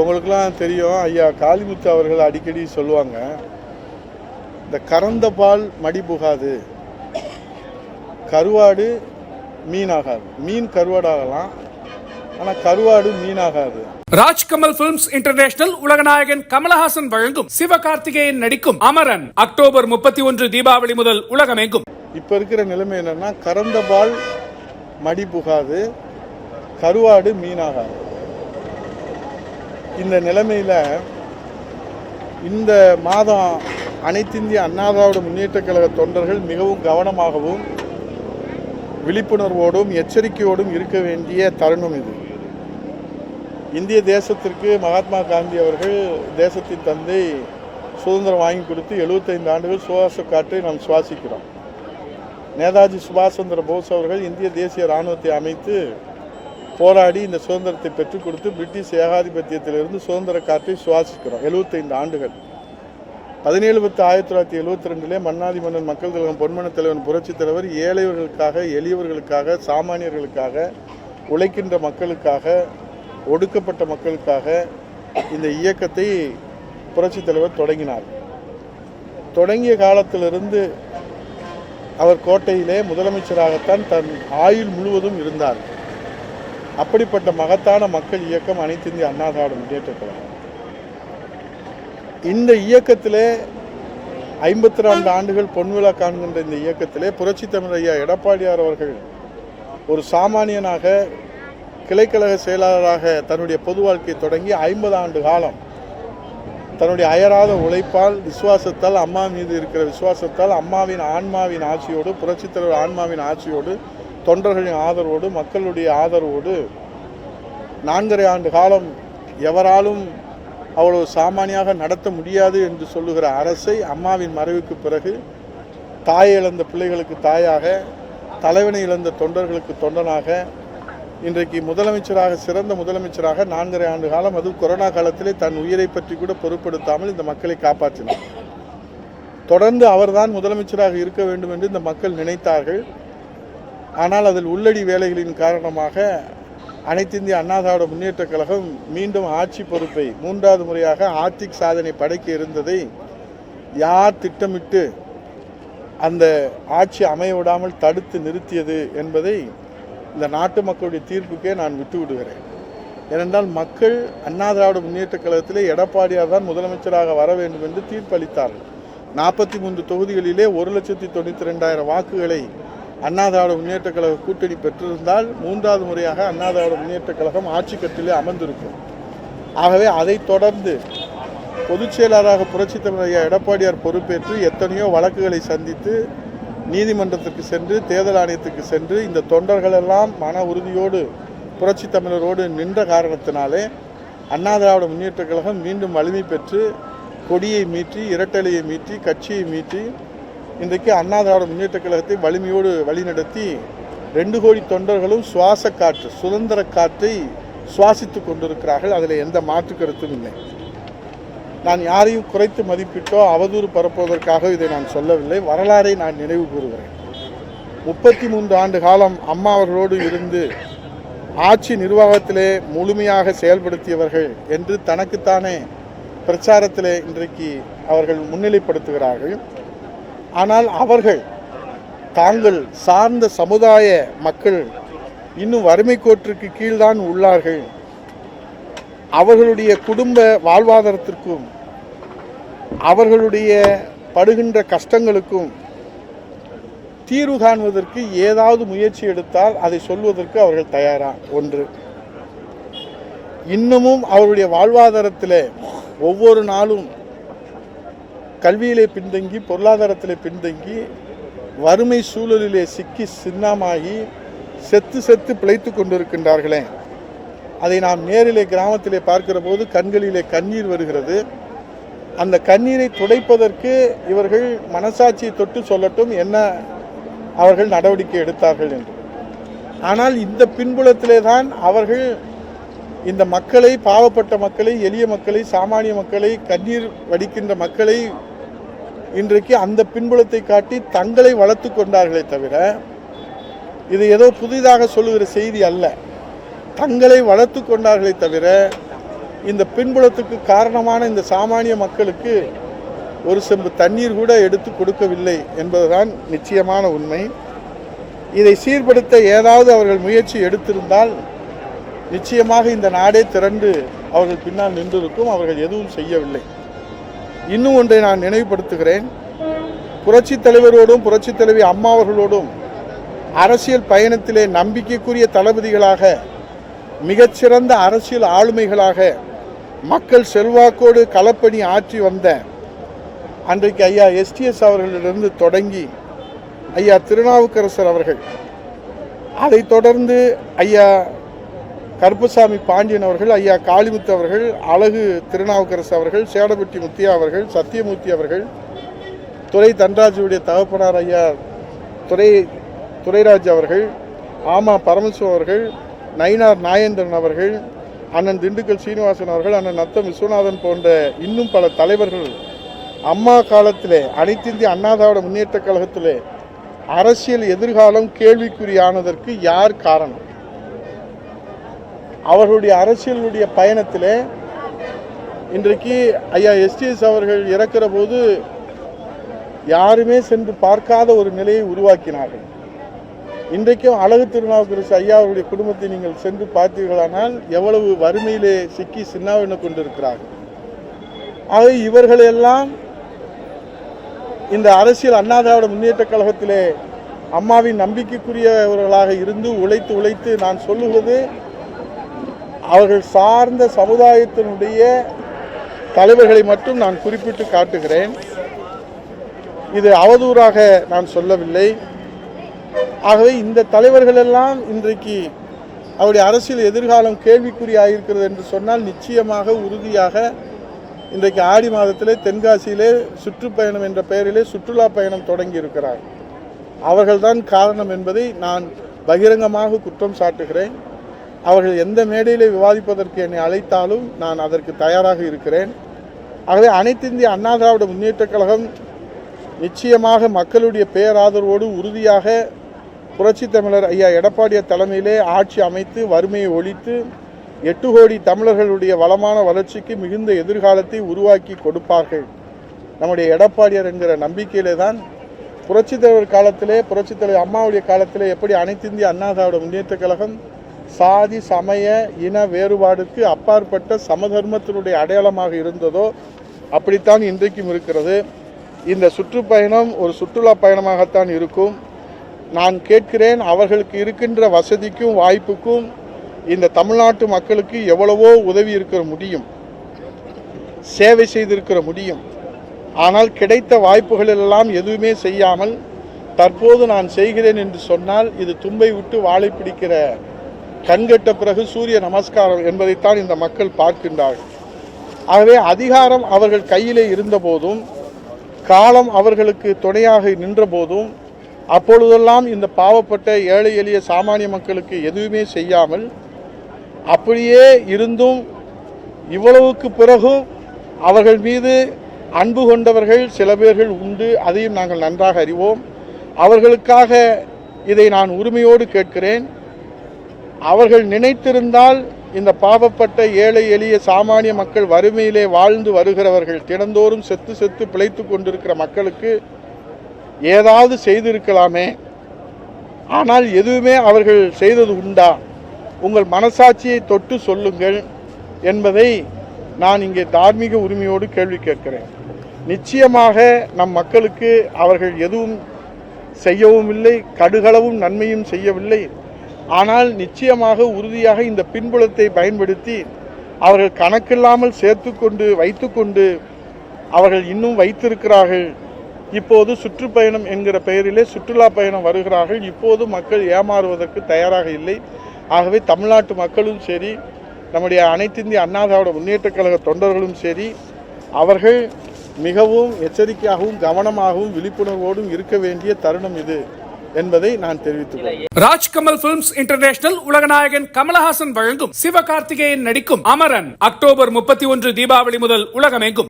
உங்களுக்கெல்லாம் தெரியும். ஐயா காளிமுத்து அவர்கள் அடிக்கடி சொல்லுவாங்க இந்த கறந்த பால் மடி புகாது. கருவாடு மீனாகாது. மீன் கருவாடாகலாம் ஆனால் கருவாடு மீனாகாது. ராஜ்கமல் பிலிம்ஸ் இன்டர்நேஷனல் உலகநாயகன் கமலஹாசன் வழங்கும் சிவகார்த்திகேயன் நடிக்கும் அமரன் அக்டோபர் முப்பத்தி ஒன்று தீபாவளி முதல் உலகமெங்கும். இப்போ இருக்கிற நிலைமை என்னன்னா கறந்த பால் மடி புகாது கருவாடு மீனாகாது. இந்த நிலைமையில் இந்த மாதம் அனைத்திந்திய அண்ணாதிராவிட முன்னேற்ற முன்னேற்றக் கழக தொண்டர்கள் மிகவும் கவனமாகவும் விழிப்புணர்வோடும் எச்சரிக்கையோடும் இருக்க வேண்டிய தருணம் இது. இந்திய தேசத்திற்கு மகாத்மா காந்தி அவர்கள் தேசத்தின் தந்தை சுதந்திரம் வாங்கி கொடுத்து 75 ஆண்டுகள் சுவாச காற்றை நாம் சுவாசிக்கிறோம். நேதாஜி சுபாஷ் சந்திர போஸ் அவர்கள் இந்திய தேசிய இராணுவத்தை அமைத்து போராடி இந்த சுதந்திரத்தை பெற்றுக் கொடுத்து பிரிட்டிஷ் ஏகாதிபத்தியத்திலிருந்து சுதந்திர காற்றை சுவாசிக்கிறோம். 75 ஆண்டுகள். பதினேழு பத்து ஆயிரத்தி தொள்ளாயிரத்தி எழுபத்தி ரெண்டிலே மன்னாதி மன்னன் மக்கள் கழகம் பொன்மன தலைவன் புரட்சித் தலைவர் ஏழையவர்களுக்காக எளியவர்களுக்காக சாமானியர்களுக்காக உழைக்கின்ற மக்களுக்காக ஒடுக்கப்பட்ட மக்களுக்காக இந்த இயக்கத்தை புரட்சித் தலைவர் தொடங்கினார். தொடங்கிய காலத்திலிருந்து அவர் கோட்டையிலே முதலமைச்சராகத்தான் தன் ஆயுள் முழுவதும் இருந்தார். அப்படிப்பட்ட மகத்தான மக்கள் இயக்கம் அனைத்து இந்திய அண்ணா திராவிட கழகம். இந்த இயக்கத்திலே ஐம்பத்தி ரெண்டு ஆண்டுகள் பொன்விழா காண்கின்ற இந்த இயக்கத்திலே புரட்சி தமிழ் ஐயா எடப்பாடியார் அவர்கள் ஒரு சாமானியனாக கிளைக்கழக செயலாளராக தன்னுடைய பொது வாழ்க்கையை தொடங்கி ஐம்பது ஆண்டு காலம் தன்னுடைய அயராத உழைப்பால் விசுவாசத்தால் அம்மா மீது இருக்கிற விசுவாசத்தால் அம்மாவின் ஆன்மாவின் ஆட்சியோடு புரட்சித்தலைவர் ஆன்மாவின் ஆட்சியோடு தொண்டர்களின் ஆதரவோடு மக்களுடைய ஆதரவோடு நான்கரை ஆண்டு காலம் எவராலும் அவ்வளவு சாமானியாக நடத்த முடியாது என்று சொல்லுகிற அரசை அம்மாவின் மறைவுக்கு பிறகு தாயை இழந்த பிள்ளைகளுக்கு தாயாக தலைவனை இழந்த தொண்டர்களுக்கு தொண்டனாக இன்றைக்கு முதலமைச்சராக சிறந்த முதலமைச்சராக நான்கரை ஆண்டு காலம் அது கொரோனா காலத்திலே தன் உயிரை பற்றி கூட பொருட்படுத்தாமல் இந்த மக்களை காப்பாற்றினார். தொடர்ந்து அவர்தான் முதலமைச்சராக இருக்க வேண்டும் என்று இந்த மக்கள் நினைத்தார்கள். ஆனால் அதில் உள்ளடி வேலைகளின் காரணமாக அனைத்து இந்திய அண்ணா திராவிட முன்னேற்றக் கழகம் மீண்டும் ஆட்சி பொறுப்பை மூன்றாவது முறையாக ஆர்த்திக் சாதனை படைக்க இருந்ததை யார் திட்டமிட்டு அந்த ஆட்சி அமைய விடாமல் தடுத்து நிறுத்தியது என்பதை இந்த நாட்டு மக்களுடைய தீர்ப்புக்கே நான் விட்டு விடுகிறேன் ஏனென்றால் மக்கள் அண்ணா திராவிட முன்னேற்றக் கழகத்திலே எடப்பாடியார் தான் முதலமைச்சராக வர வேண்டும் என்று தீர்ப்பளித்தார்கள். நாற்பத்தி மூன்று தொகுதிகளிலே ஒரு லட்சத்தி தொண்ணூற்றி ரெண்டாயிரம் வாக்குகளை அண்ணா திராவிட முன்னேற்றக் கழக கூட்டணி பெற்றிருந்தால் மூன்றாவது முறையாக அண்ணா திராவிட முன்னேற்றக் கழகம் ஆட்சி கட்டிலே அமர்ந்திருக்கும். ஆகவே அதைத் தொடர்ந்து பொதுச் செயலாளராக புரட்சித் எடப்பாடியார் பொறுப்பேற்று எத்தனையோ வழக்குகளை சந்தித்து நீதிமன்றத்துக்கு சென்று தேர்தல் ஆணையத்துக்கு சென்று இந்த தொண்டர்களெல்லாம் மன உறுதியோடு புரட்சி தமிழரோடு நின்ற காரணத்தினாலே அண்ணா திராவிட முன்னேற்றக் கழகம் மீண்டும் வலிமை பெற்று கொடியை மீட்டி இரட்டலையை மீட்டி கட்சியை மீட்டி இன்றைக்கு அண்ணா திராவிட முன்னேற்ற கழகத்தை வலிமையோடு வழிநடத்தி ரெண்டு கோடி தொண்டர்களும் சுவாச காற்று சுதந்திர காற்றை சுவாசித்து கொண்டிருக்கிறார்கள். அதில் எந்த மாற்று கருத்தும் இல்லை. நான் யாரையும் குறைத்து மதிப்பிட்டோ அவதூறு பரப்புவதற்காக இதை நான் சொல்லவில்லை. வரலாறை நான் நினைவு கூறுகிறேன். முப்பத்தி மூன்று ஆண்டு காலம் அம்மா அவர்களோடு இருந்து ஆட்சி நிர்வாகத்திலே முழுமையாக செயல்படுத்தியவர்கள் என்று தனக்குத்தானே பிரச்சாரத்திலே இன்றைக்கு அவர்கள் முன்னிலைப்படுத்துகிறார்கள். ஆனால் அவர்கள் தாங்கள் சார்ந்த சமுதாய மக்கள் இன்னும் வறுமை கோட்டிற்கு கீழ்தான் உள்ளார்கள். அவர்களுடைய குடும்ப வாழ்வாதாரத்திற்கும் அவர்களுடைய படுகின்ற கஷ்டங்களுக்கும் தீர்வு காண்பதற்கு ஏதாவது முயற்சி எடுத்தால் அதை சொல்வதற்கு அவர்கள் தயாரா? ஒன்று. இன்னமும் அவருடைய வாழ்வாதாரத்தில் ஒவ்வொரு நாளும் கல்வியிலே பின்தங்கி பொருளாதாரத்திலே பின்தங்கி வறுமை சூழலிலே சிக்கி சின்னமாகி செத்து செத்து பிழைத்து கொண்டிருக்கின்றார்களே. அதை நாம் நேரிலே கிராமத்திலே பார்க்கிற போது கண்களிலே கண்ணீர் வருகிறது. அந்த கண்ணீரை துடைப்பதற்கு இவர்கள் மனசாட்சியை தொட்டு சொல்லட்டும் என்ன அவர்கள் நடவடிக்கை எடுத்தார்கள் என்று. ஆனால் இந்த பின்புலத்திலே தான் அவர்கள் இந்த மக்களை பாவப்பட்ட மக்களை எளிய மக்களை சாமானிய மக்களை கண்ணீர் வடிக்கின்ற மக்களை இன்றைக்கு அந்த பின்புலத்தை காட்டி தங்களை வளர்த்து கொண்டார்களே தவிர இது ஏதோ புதிதாக சொல்லுகிற செய்தி அல்ல. தங்களை வளர்த்து கொண்டார்களே தவிர இந்த பின்புலத்துக்கு காரணமான இந்த சாமானிய மக்களுக்கு ஒரு செம்பு தண்ணீர் கூட எடுத்து கொடுக்கவில்லை என்பதுதான் நிச்சயமான உண்மை. இதை சீர்படுத்த ஏதாவது அவர்கள் முயற்சி எடுத்திருந்தால் நிச்சயமாக இந்த நாடே திரண்டு அவர்கள் பின்னால் நின்றிருக்கும். அவர்கள் எதுவும் செய்யவில்லை. இன்னும் ஒன்றை நான் நினைவுபடுத்துகிறேன். புரட்சித் தலைவரோடும் புரட்சித் தலைவி அம்மா அவர்களோடும் அரசியல் பயணத்திலே நம்பிக்கைக்குரிய தளபதிகளாக மிகச்சிறந்த அரசியல் ஆளுமைகளாக மக்கள் செல்வாக்கோடு களப்பணி ஆற்றி வந்த அன்றைக்கு ஐயா எஸ்டிஎஸ் அவர்களிலிருந்து தொடங்கி ஐயா திருநாவுக்கரசர் அவர்கள் அதைத் தொடர்ந்து ஐயா கருப்பசாமி பாண்டியன் அவர்கள் ஐயா காளிமுத்து அவர்கள் அழகு திருநாவுக்கரசு அவர்கள் சேடபட்டி முத்தியா அவர்கள் சத்தியமூர்த்தி அவர்கள் துரை தன்ராஜுடைய தகப்பனார் ஐயா துரை துரைராஜ் அவர்கள் ஆமா பரமசிவம் அவர்கள் நயினார் நாயேந்திரன் அவர்கள் அண்ணன் திண்டுக்கல் சீனிவாசன் அவர்கள் அண்ணன் நத்தம் விஸ்வநாதன் போன்ற இன்னும் பல தலைவர்கள் அம்மா காலத்திலே அனைத்திந்திய அண்ணா திராவிட முன்னேற்ற கழகத்திலே அரசியல் எதிர்காலம் கேள்விக்குறியானதற்கு யார் காரணம்? அவர்களுடைய அரசியலுடைய பயணத்தில் இன்றைக்கு ஐயா எஸ்டிஎஸ் அவர்கள் இறக்கிற போது யாருமே சென்று பார்க்காத ஒரு நிலையை உருவாக்கினார்கள். இன்றைக்கும் அழகு திருநாவுக்கரசு ஐயா அவருடைய குடும்பத்தை நீங்கள் சென்று பார்த்தீர்களானால் எவ்வளவு வறுமையிலே சிக்கி சின்னாவின கொண்டிருக்கிறார்கள். ஆக இவர்களெல்லாம் இந்த அரசியல் அண்ணா திராவிட முன்னேற்ற கழகத்திலே அம்மாவின் நம்பிக்கைக்குரியவர்களாக இருந்து உழைத்து உழைத்து நான் சொல்லுவது அவர்கள் சார்ந்த சமுதாயத்தினுடைய தலைவர்களை மட்டும் நான் குறிப்பிட்டு காட்டுகிறேன். இது அவதூறாக நான் சொல்லவில்லை. ஆகவே இந்த தலைவர்களெல்லாம் இன்றைக்கு அவருடைய அரசியல் எதிர்காலம் கேள்விக்குறியாயிருக்கிறது என்று சொன்னால் நிச்சயமாக உறுதியாக இன்றைக்கு ஆடி மாதத்திலே தென்காசியிலே சுற்றுப்பயணம் என்ற பெயரிலே சுற்றுலா பயணம் தொடங்கி இருக்கிறார் அவர்கள்தான் காரணம் என்பதை நான் பகிரங்கமாக குற்றம் சாட்டுகிறேன். அவர்கள் எந்த மேடையிலே விவாதிப்பதற்கு என்னை அழைத்தாலும் நான் அதற்கு தயாராக இருக்கிறேன். ஆகவே அனைத்து இந்திய அண்ணா திராவிட முன்னேற்றக் கழகம் நிச்சயமாக மக்களுடைய பேராதரவோடு உறுதியாக புரட்சி தமிழர் ஐயா எடப்பாடியார் தலைமையிலே ஆட்சி அமைத்து வறுமையை ஒழித்து எட்டு கோடி தமிழர்களுடைய வளமான வளர்ச்சிக்கு மிகுந்த எதிர்காலத்தை உருவாக்கி கொடுப்பார்கள். நம்முடைய எடப்பாடியார் என்கிற நம்பிக்கையிலே தான் புரட்சித்தலைவர் காலத்திலே புரட்சித் தலைவர் அம்மாவுடைய காலத்திலே எப்படி அனைத்து இந்திய அண்ணா திராவிட முன்னேற்றக் கழகம் சாதி சமய இன வேறுபாடுக்கு அப்பாற்பட்ட சமதர்மத்தினுடைய அடையாளமாக இருந்ததோ அப்படித்தான் இன்றைக்கும் இருக்கிறது. இந்த சுற்றுப்பயணம் ஒரு சுற்றுலா பயணமாகத்தான் இருக்கும். நான் கேட்கிறேன் அவர்களுக்கு இருக்கின்ற வசதிக்கும் வாய்ப்புக்கும் இந்த தமிழ்நாட்டு மக்களுக்கு எவ்வளவோ உதவி இருக்கிற முடியும். சேவை செய்திருக்கிற முடியும். ஆனால் கிடைத்த வாய்ப்புகள் எல்லாம் எதுவுமே செய்யாமல் தற்போது நான் செய்கிறேன் என்று சொன்னால் இது தும்பை விட்டு வாழை பிடிக்கிற கண்கட்ட பிறகு சூரிய நமஸ்காரம் என்பதைத்தான் இந்த மக்கள் பார்க்கின்றார்கள். ஆகவே அதிகாரம் அவர்கள் கையிலே இருந்தபோதும் காலம் அவர்களுக்கு துணையாக நின்றபோதும் அப்பொழுதெல்லாம் இந்த பாவப்பட்ட ஏழை எளிய சாமானிய மக்களுக்கு எதுவுமே செய்யாமல் அப்படியே இருந்தும் இவ்வளவுக்கு பிறகும் அவர்கள் மீது அன்பு கொண்டவர்கள் சில பேர்கள் உண்டு அதையும் நாங்கள் நன்றாக அறிவோம். அவர்களுக்காக இதை நான் உரிமையோடு கேட்கிறேன். அவர்கள் நினைத்திருந்தால் இந்த பாவப்பட்ட ஏழை எளிய சாமானிய மக்கள் வறுமையிலே வாழ்ந்து வருகிறவர்கள் தினந்தோறும் செத்து செத்து பிழைத்து கொண்டிருக்கிற மக்களுக்கு ஏதாவது செய்திருக்கலாமே? ஆனால் எதுவுமே அவர்கள் செய்தது உண்டா? உங்கள் மனசாட்சியை தொட்டு சொல்லுங்கள் என்பதை நான் இங்கே தார்மீக உரிமையோடு கேள்வி கேட்கிறேன். நிச்சயமாக நம் மக்களுக்கு அவர்கள் எதுவும் செய்யவும் இல்லை கடுகளவும் நன்மையும் செய்யவில்லை. ஆனால் நிச்சயமாக உறுதியாக இந்த பின்புலத்தை பயன்படுத்தி அவர்கள் கணக்கில்லாமல் சேர்த்து கொண்டு வைத்துக்கொண்டு அவர்கள் இன்னும் வைத்திருக்கிறார்கள். இப்போது சுற்றுப்பயணம் என்கிற பெயரிலே சுற்றுலா பயணம் வருகிறார்கள். இப்போது மக்கள் ஏமாறுவதற்கு தயாராக இல்லை. ஆகவே தமிழ்நாட்டு மக்களும் சரி நம்முடைய அனைத்திந்திய அண்ணா திராவிட முன்னேற்றக் கழக தொண்டர்களும் சரி அவர்கள் மிகவும் எச்சரிக்கையாகவும் கவனமாகவும் விழிப்புணர்வோடும் இருக்க வேண்டிய தருணம் இது. என்பதை நான் தெரிவித்துக் ராஜ்கமல் பிலிம்ஸ் இன்டர்நேஷனல் உலகநாயகன் கமலஹாசன் வழங்கும் சிவகார்த்திகேயன் நடிக்கும் அமரன். அக்டோபர் முப்பத்தி ஒன்று தீபாவளி முதல் உலகமெங்கும்.